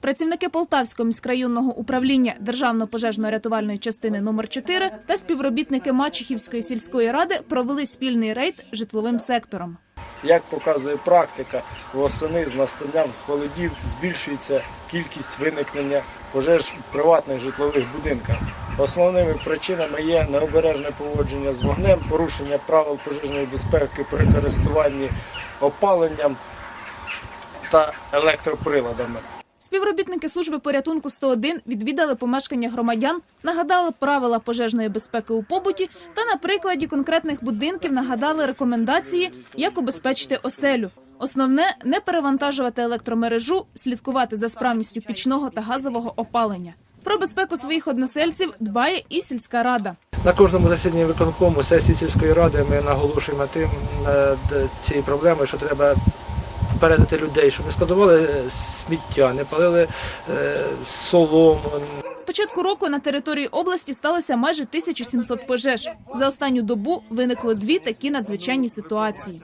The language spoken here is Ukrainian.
Працівники Полтавського міськрайонного управління Державної пожежно-рятувальної частини номер 4 та співробітники Мачехівської сільської ради провели спільний рейд житловим сектором. Як показує практика, восени з настанням холодів збільшується кількість виникнення пожеж у приватних житлових будинках. Основними причинами є необережне поводження з вогнем, порушення правил пожежної безпеки при користуванні опаленням та електроприладами. Співробітники служби порятунку 101 відвідали помешкання громадян, нагадали правила пожежної безпеки у побуті та на прикладі конкретних будинків нагадали рекомендації, як убезпечити оселю. Основне не перевантажувати електромережу, слідкувати за справністю пічного та газового опалення. Про безпеку своїх односельців дбає і сільська рада. На кожному засіданні виконкому сесії сільської ради ми наголошуємо тим над цією проблемою, що треба попередити людей, щоб не складували е, сміття, не палили е, солому. З початку року на території області сталося майже 1700 пожеж. За останню добу виникло дві такі надзвичайні ситуації.